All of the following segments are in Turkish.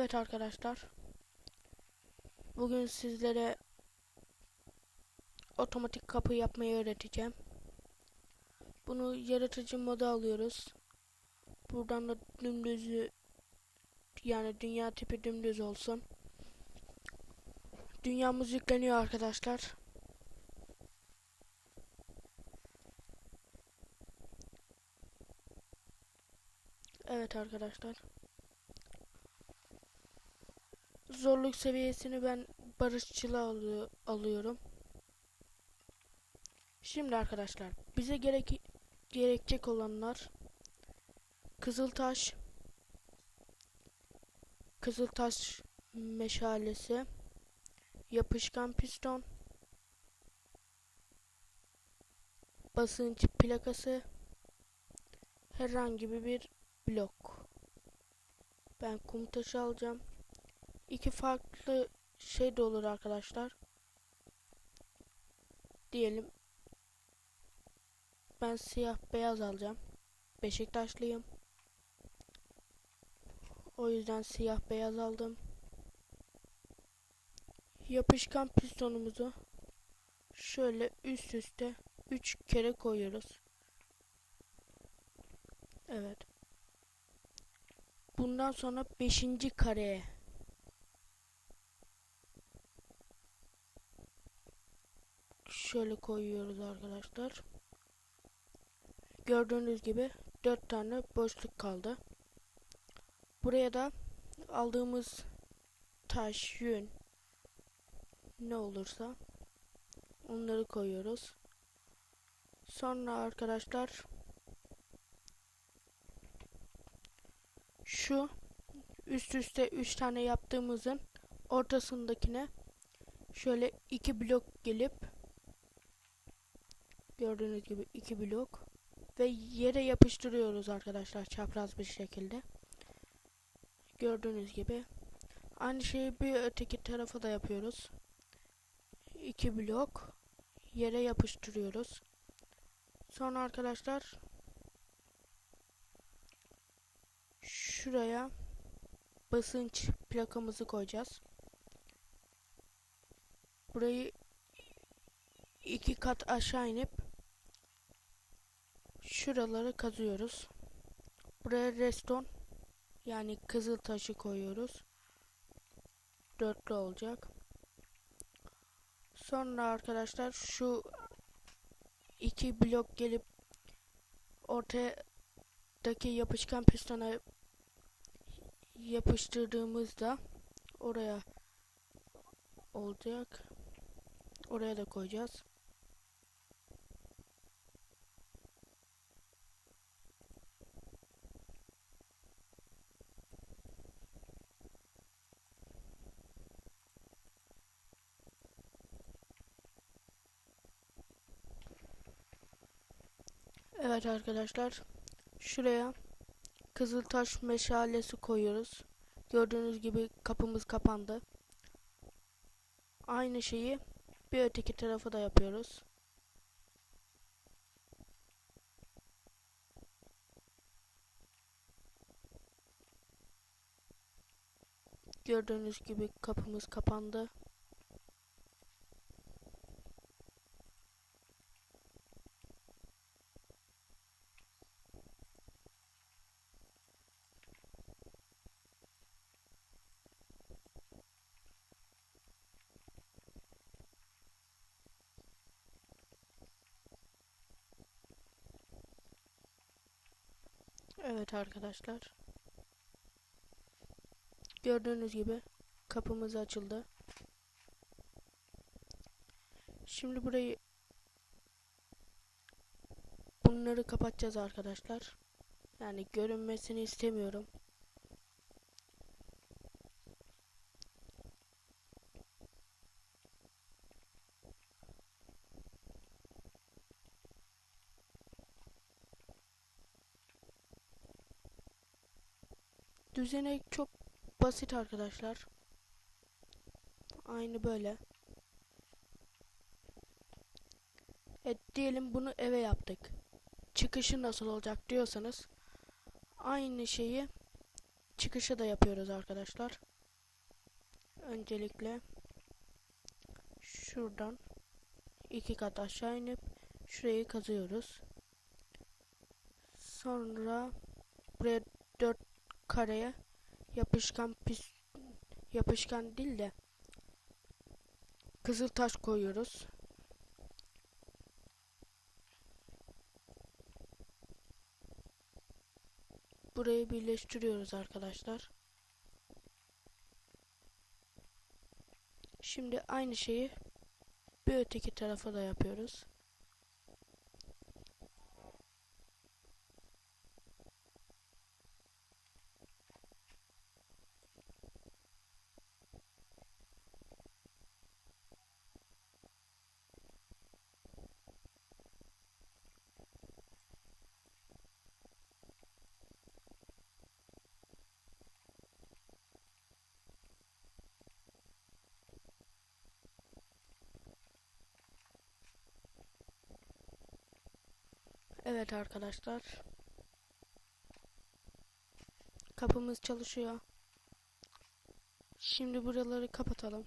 Evet arkadaşlar. Bugün sizlere otomatik kapı yapmayı öğreteceğim. Bunu yaratıcı moda alıyoruz. Buradan da dümdüzü yani dünya tipi dümdüz olsun. Dünyamız yükleniyor arkadaşlar. Evet arkadaşlar. Zorluk seviyesini ben barışçıla alı- alıyorum. Şimdi arkadaşlar bize gerek gerekecek olanlar Kızıltaş Kızıltaş meşalesi yapışkan piston basınç plakası herhangi bir blok. Ben kum taşı alacağım. İki farklı şey de olur arkadaşlar. Diyelim ben siyah beyaz alacağım. Beşiktaşlıyım. O yüzden siyah beyaz aldım. Yapışkan pistonumuzu şöyle üst üste 3 kere koyuyoruz. Evet. Bundan sonra 5. kareye şöyle koyuyoruz arkadaşlar. Gördüğünüz gibi 4 tane boşluk kaldı. Buraya da aldığımız taş, yün ne olursa onları koyuyoruz. Sonra arkadaşlar şu üst üste 3 tane yaptığımızın ortasındakine şöyle iki blok gelip gördüğünüz gibi iki blok ve yere yapıştırıyoruz arkadaşlar çapraz bir şekilde. Gördüğünüz gibi aynı şeyi bir öteki tarafa da yapıyoruz. İki blok yere yapıştırıyoruz. Sonra arkadaşlar şuraya basınç plakamızı koyacağız. Burayı iki kat aşağı inip şuraları kazıyoruz. Buraya reston yani kızıl taşı koyuyoruz. Dörtlü olacak. Sonra arkadaşlar şu iki blok gelip ortadaki yapışkan pistona yapıştırdığımızda oraya olacak. Oraya da koyacağız. Evet arkadaşlar. Şuraya Kızıltaş meşalesi koyuyoruz. Gördüğünüz gibi kapımız kapandı. Aynı şeyi bir öteki tarafa da yapıyoruz. Gördüğünüz gibi kapımız kapandı. Evet arkadaşlar. Gördüğünüz gibi kapımız açıldı. Şimdi burayı bunları kapatacağız arkadaşlar. Yani görünmesini istemiyorum. Düzenek çok basit arkadaşlar. Aynı böyle. Evet diyelim bunu eve yaptık. Çıkışı nasıl olacak diyorsanız aynı şeyi çıkışı da yapıyoruz arkadaşlar. Öncelikle şuradan iki kat aşağı inip şurayı kazıyoruz. Sonra buraya dört kareye yapışkan pis yapışkan değil de kızıl taş koyuyoruz. Burayı birleştiriyoruz arkadaşlar. Şimdi aynı şeyi bir öteki tarafa da yapıyoruz. Evet arkadaşlar. Kapımız çalışıyor. Şimdi buraları kapatalım.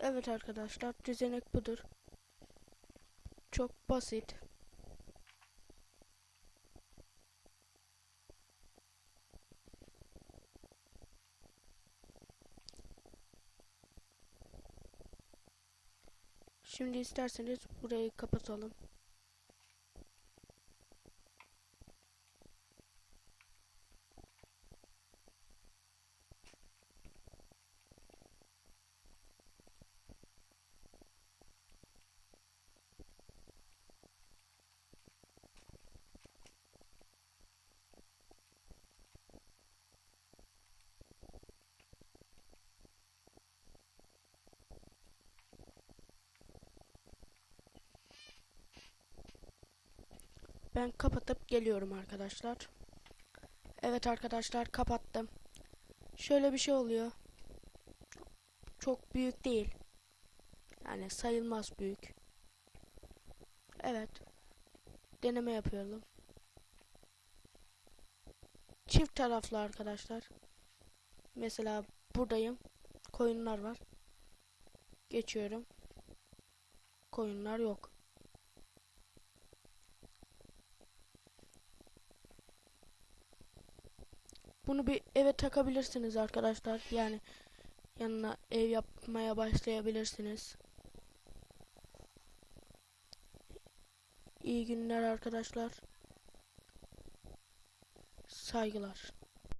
Evet arkadaşlar düzenek budur. Çok basit. Şimdi isterseniz burayı kapatalım. Ben kapatıp geliyorum arkadaşlar. Evet arkadaşlar kapattım. Şöyle bir şey oluyor. Çok büyük değil. Yani sayılmaz büyük. Evet. Deneme yapıyorum. Çift taraflı arkadaşlar. Mesela buradayım. Koyunlar var. Geçiyorum. Koyunlar yok. Bunu bir eve takabilirsiniz arkadaşlar. Yani yanına ev yapmaya başlayabilirsiniz. İyi günler arkadaşlar. Saygılar.